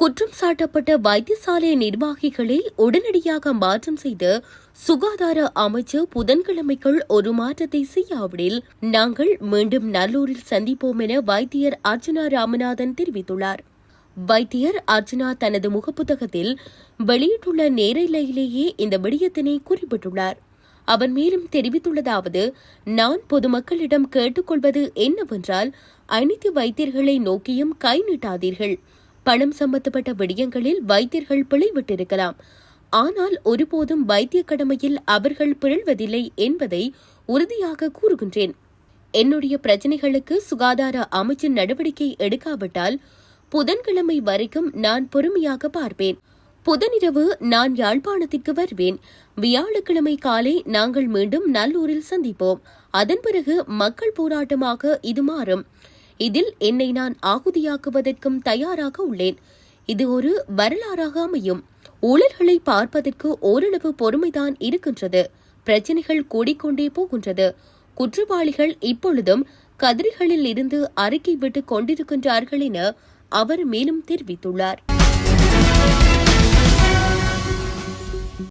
குற்றம் சாட்டப்பட்ட வைத்தியசாலை நிர்வாகிகளை உடனடியாக மாற்றம் செய்து சுகாதார அமைச்சர் புதன்கிழமைக்குள் ஒரு மாற்றத்தை செய்யாவிடில் நாங்கள் மீண்டும் நல்லூரில் சந்திப்போம் என வைத்தியர் அர்ஜுனா ராமநாதன் தெரிவித்துள்ளார். வைத்தியர் அர்ஜுனா தனது முகப்புத்தகத்தில் வெளியிட்டுள்ள நேரலையிலேயே இந்த விடயத்தினை குறிப்பிட்டுள்ளார். அவர் மேலும் தெரிவித்துள்ளதாவது நான் பொதுமக்களிடம் கேட்டுக்கொள்வது என்னவென்றால் அனைத்து வைத்தியர்களை நோக்கியும் கை நீட்டாதீர்கள். பணம் சம்பந்தப்பட்ட விடயங்களில் வைத்தியர்கள் பிழைவிட்டிருக்கலாம். ஆனால் ஒருபோதும் வைத்திய கடமையில் அவர்கள் பிறழ்வதில்லை என்பதை உறுதியாக கூறுகின்றேன். என்னுடைய பிரச்சனைகளுக்கு சுகாதார அமைச்சின் நடவடிக்கை எடுக்காவிட்டால் புதன்கிழமை வரைக்கும் நான் பொறுமையாக பார்ப்பேன். புதனிரவு நான் யாழ்ப்பாணத்திற்கு வருவேன். வியாழக்கிழமை காலை நாங்கள் மீண்டும் நல்லூரில் சந்திப்போம். அதன் பிறகு மக்கள் போராட்டமாக இது மாறும். இதில் என்னை நான் ஆகுதியாக்குவதற்கும் தயாராக உள்ளேன். இது ஒரு வரலாறாக அமையும். ஊழல்களை பார்ப்பதற்கு ஓரளவு பொறுமைதான் இருக்கின்றது. பிரச்சனைகள் கூடிக்கொண்டே போகின்றது. குற்றவாளிகள் இப்பொழுதும் கதிரிகளில் இருந்து அறிக்கை விட்டுக் கொண்டிருக்கின்றார்கள் என அவர் மேலும் தெரிவித்துள்ளார்.